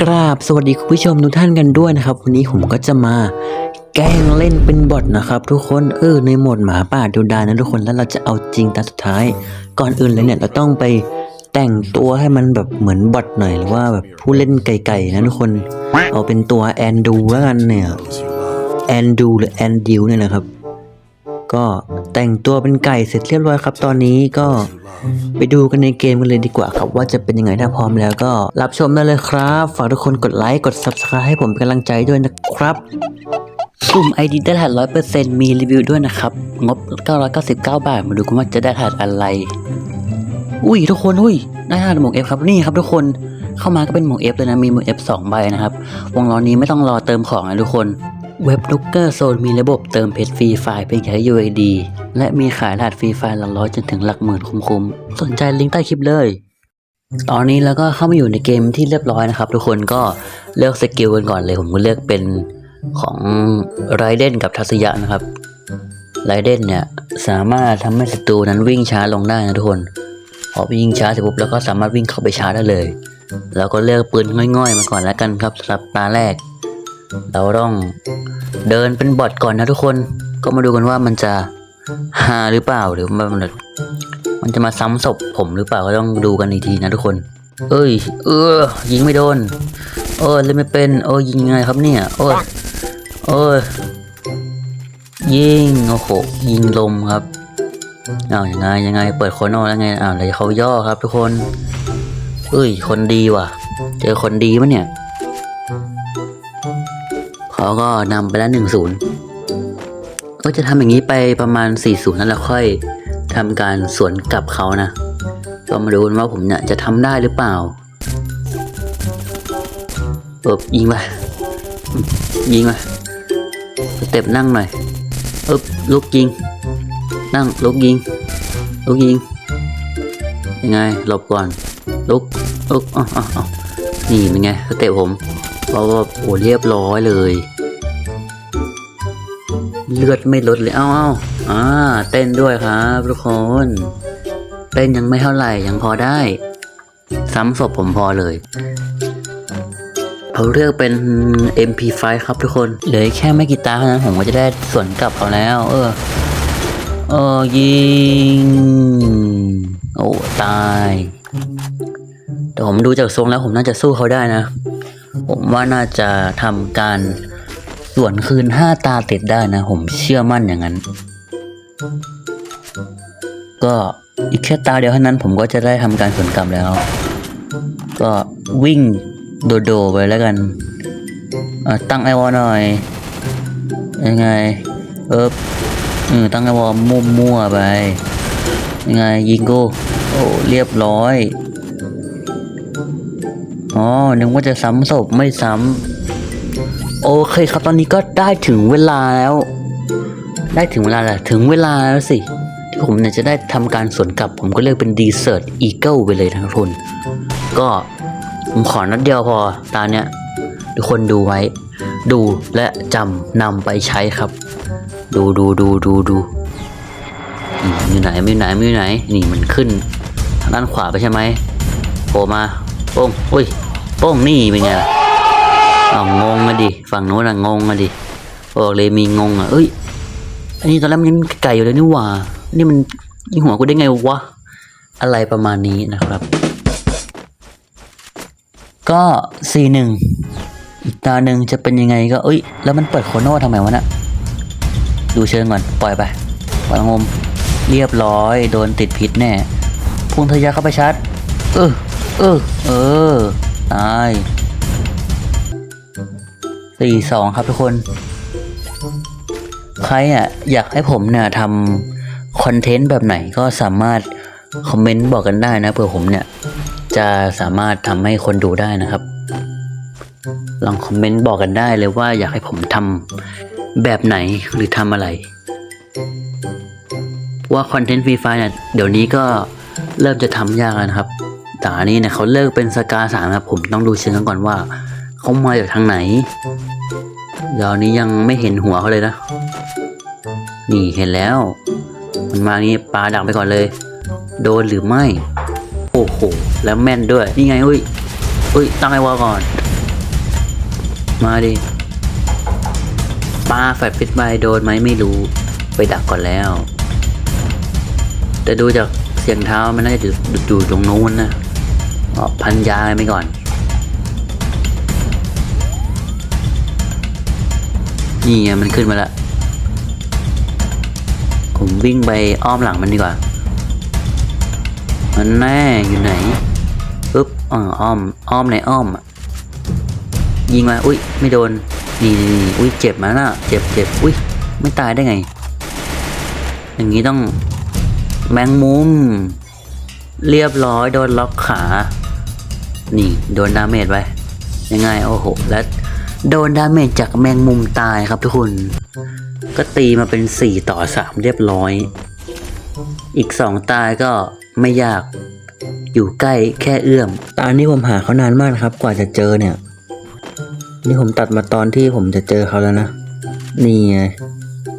กราบสวัสดีคุณผู้ชมทุกท่านกันด้วยนะครับ วันนี้ผมก็จะมาแกล้งเล่นเป็นบอทนะครับ ทุกคนเออในโหมดหมาป่าดูดานะทุกคนแล้วเราจะเอาจริงตาสุดท้าย ก่อนอื่นเลยเนี่ยเราต้องไปแต่งตัวให้มันแบบเหมือนบอทหน่อยหรือว่าแบบผู้เล่นไก่ๆนะทุกคนเอาเป็นตัวแอนดูแล้วกันเนี่ยแอนดูหรือแอนดิวเนี่ยนะครับ ก็แต่งตัวเป็นไก่เสร็จเรียบร้อยครับ ตอนนี้ก็ไปดูกันในเกมกันเลยดีกว่าครับ ว่าจะเป็นยังไงถ้าพร้อมแล้วก็รับชมได้เลยครับฝากทุกคนกดไลค์กด subscribe ให้ผมเป็นกำลังใจด้วยนะครับกลุ่ม ID ได้รหัสร้อยเปอร์เซ็นต์มีรีวิวด้วยนะครับ งบ 999 บาท มาดูกันว่าจะได้รหัสอะไร อุ้ยทุกคนอุ้ยได้รหัสหมวก F ครับนี่ครับทุกคนเข้ามาก็เป็นหมวก F เลยนะมีหมวก F 2ใบนะครับ วงล้อนี้ไม่ต้องรอเติมของนะทุกคน เว็บลูกเกอร์โซนมีระบบเติมเพชรฟรีไฟล์เพียงแค่ UID และมีขายรหัสฟรีไฟล์หลักร้อยจนถึงหลักหมื่นคุ้มๆ สนใจลิงก์ใต้คลิปเลย ตอนนี้แล้วก็เข้ามาอยู่ในเกมที่เรียบร้อยนะครับ ทุกคนก็เลือกสกิลกันก่อนเลย ผมก็เลือกเป็นของไรเดนกับทัศยะนะครับไรเดนเนี่ยสามารถทำให้ศัตรูนั้นวิ่งช้าลงได้นะทุกคน พอวิ่งช้าเสร็จปุ๊บแล้วก็สามารถวิ่งเข้าไปช้าได้เลย แล้วก็เลือกปืนง่อยๆ มาก่อนแล้วกันครับสำหรับตาแรก เราต้องเดินเป็นบอทก่อนนะทุกคน ก็มาดูกันว่ามันจะฮาหรือเปล่าหรือมันมันจะมาซ้ำศพผมหรือเปล่าก็ต้องดูกันอีกทีนะทุกคน เอ้ย เออ ยิงไม่โดนเออเล่นไม่เป็นเออยิงยังไงครับเนี่ยโอ้ยโอ้ยยิงโอ้โหยิงลมครับอ้าวยังไงยังไง เปิดโคโนแล้วไงอ้าวเลยเขาย่อครับ ทุกคน เอ้ย คนดีว่ะ เจอคนดีปะเนี่ย เขาก็นำไปแล้วหนึ่งศูนย์ก็จะทำอย่างนี้ไปประมาณสี่ศูนย์นั่นแหละค่อยทำการสวนกลับเขานะ ก็มาดูกันว่าผมเนี่ยจะทำได้หรือเปล่าเออยิงไปยิงไปเต็ปนั่งหน่อยเอบลุกยิง นั่งลุกยิงลุกยิงยังไงหลบก่อนลุกลุกอ๋ออ๋ออ๋อนี่เป็นไงสเต็ปผมเพราะว่าโอ้เรียบร้อยเลย เลือดไม่ลดเลย เอ้าเอ้าอ่า เต้นด้วยครับทุกคน เต้นยังไม่เท่าไหร่ยังพอได้ ซ้ำศพผมพอเลยเขาเลือกเป็น MP5 ครับทุกคน เหลือแค่ไม่กี่ตาเท่านั้นผมก็จะได้ส่วนกลับเขาแล้ว เออ เออยิง โอ้ตาย แต่ผมดูจากทรงแล้วผมน่าจะสู้เขาได้นะ ผมว่าน่าจะทำการ ส่วนคืนห้าตาติดได้นะ ผมเชื่อมั่นอย่างนั้น ก็อีกแค่ตาเดียวเท่านั้นผมก็จะได้ทำการสวนกลับแล้ว ก็วิ่งโดโดไปแล้วกันตั้งไอวอลหน่อย ยังไง เออเออตั้งไอวอลมั่วไป ยังไงยิงโก้โอ้เรียบร้อย อ๋อนึกว่าจะซ้ำศพไม่ซ้ำ โอเคครับตอนนี้ก็ได้ถึงเวลาแล้ว ได้ถึงเวลาแล้วถึงเวลาแล้วสิ ที่ผมเนี่ยจะได้ทำการสวนกลับ ผมก็เลือกเป็นดีเซ r ร์ e อีเกิลไปเลยทั้งทุกคนก็ผมขอนัดเดียวพอตาเนี้ยทุกคนดูไว้ ดูและจำนำไปใช้ครับ ดูดูดูดูดูอยู่ไหนไม่อยู่ไหนไม่อยู่ไหน นี่มันขึ้นทางด้านขวาไปใช่ไหมโผล่มาโป้งอุ้ยโป้งนี่เป็นไงล่ะ อางงอะดิ ฝั่งโน้นอะงงอะดิบอกเลยมีงงอะเอ้ย อันนี้ตอนแรกมันยังไก่อยู่เลยนี่หว่า นี่มันยิงหัวกูได้ไงวะ อะไรประมาณนี้นะครับ ก็สี่หนึ่งอีกตาหนึ่งจะเป็นยังไงก็ เอ้ย แล้วมันเปิดโคโน่ทำไมวะน่ะดูเชิงก่อน ปล่อยไปปล่อยงม เรียบร้อย โดนติดพิษแน่พุ่งทะยาเข้าไปชาร์จเออ เออ เออ ตาย สี่สองครับทุกคน ใครอะอยากให้ผมเนี่ยทำคอนเทนต์แบบไหนก็สามารถคอมเมนต์บอกกันได้นะเผื่อผมเนี่ย จะสามารถทำให้คนดูได้นะครับ ลองคอมเมนต์บอกกันได้เลยว่าอยากให้ผมทำแบบไหนหรือทำอะไรว่าคอนเทนต์ฟรีไฟเนี่ยเดี๋ยวนี้ก็เริ่มจะทำยากแล้วนะครับแต่อันนี้เนี่ยเขาเลิกเป็นสกาสามครับผมต้องดูเชิงก่อนว่า เขามาจากทางไหนเดี๋ยวนี้ยังไม่เห็นหัวเขาเลยนะ นี่เห็นแล้ว มันมานี้ปลาดักไปก่อนเลย โดนหรือไม่ โอ้โห แล้วแม่นด้วย นี่ไงอุ้ยอุ้ย ตั้งไอวอก่อน มาดิปลาแฟดฟิตไบโดนไหมไม่รู้ ไปดักก่อนแล้ว แต่ดูจากเสียงเท้ามันน่าจะอยู่ตรงนู้นนะอ๋อพันยาไปก่อน นี่ไงมันขึ้นมาแล้ว ผมวิ่งไปอ้อมหลังมันดีกว่า มันแน่อยู่ไหนปึ๊บอ้อม อ้อมไหนอ้อมอะยิงมา อุ้ยไม่โดน นี่นี่อุ้ยเจ็บมาน่ะ เจ็บเจ็บอุ้ยไม่ตายได้ไง อย่างนี้ต้องแมงมุม เรียบร้อยโดนล็อกขา นี่โดนดาเมจไปยังไงโอ้โหและ โดนดาเมจจากแมงมุมตายครับทุกคน ก็ตีมาเป็น 4 ต่อ 3 เรียบร้อย อีก 2 ตายก็ไม่ยาก อยู่ใกล้แค่เอื้อม ตอนนี้ผมหาเขานานมากครับ กว่าจะเจอเนี่ย นี่ผมตัดมาตอนที่ผมจะเจอเขาแล้วนะ นี่ไง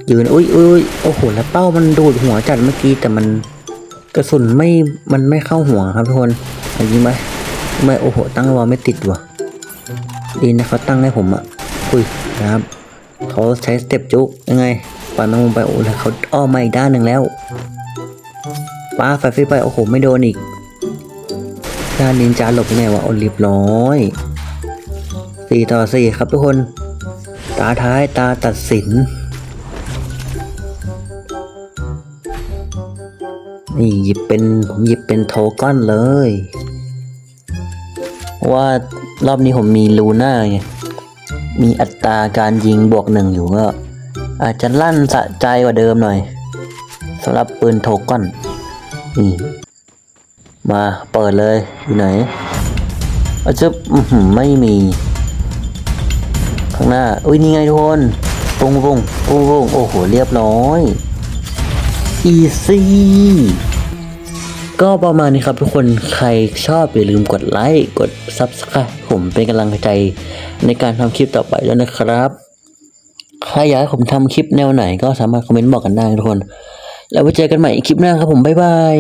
ยืนอุ้ยอุ้ยโอ้โห แล้วเป้ามันดูดหัวจัดเมื่อกี้แต่มันกระสุนไม่ มันไม่เข้าหัวครับทุกคนยิงไหมไม่โอ้โห ตั้งวอไม่ติดว่ะ ดีนะเขาตั้งให้ผมอะอุ้ยนะครับเขาใช้สเต็ปจุกยังไงปล่อยแมงมุมไปโอ้แล้วเขาอ้อมมาอีกด้านหนึ่งแล้วป้าไฟฟิไปโอ้โหไม่โดนอีกด้านนินจาหลบยังไงวะโอ้รีบร้อยสี่ต่อสี่ครับทุกคน ตาท้ายตาตัดสิน นี่หยิบเป็นผมหยิบเป็นโทก้อนเลย ว่า รอบนี้ผมมีลูน่าไง มีอัตราการยิงบวกหนึ่งอยู่ก็ อาจจะลั่นสะใจกว่าเดิมหน่อยสำหรับปืนโทก้อนนี่มาเปิดเลย อยู่ไหนอาจจะไม่มี ข้างหน้า อุ้ยนี่ไงทุกคนปุ้งปุ้งปุ้งปุ้งโอ้โห เรียบร้อย อีซี่ ก็ประมาณนี้ครับทุกคนใครชอบอย่าลืมกดไลค์กด s u b สไครผมเป็นกำลังใจในการทำคลิปต่อไปด้วยนะครับใครอยากให้ผมทำคลิปแนวไหนก็สามารถคอมเมนต์บอกกันได้ทุกคน แล้วไว้เจอกันใหม่คลิปหน้าครับผมบ๊ายบาย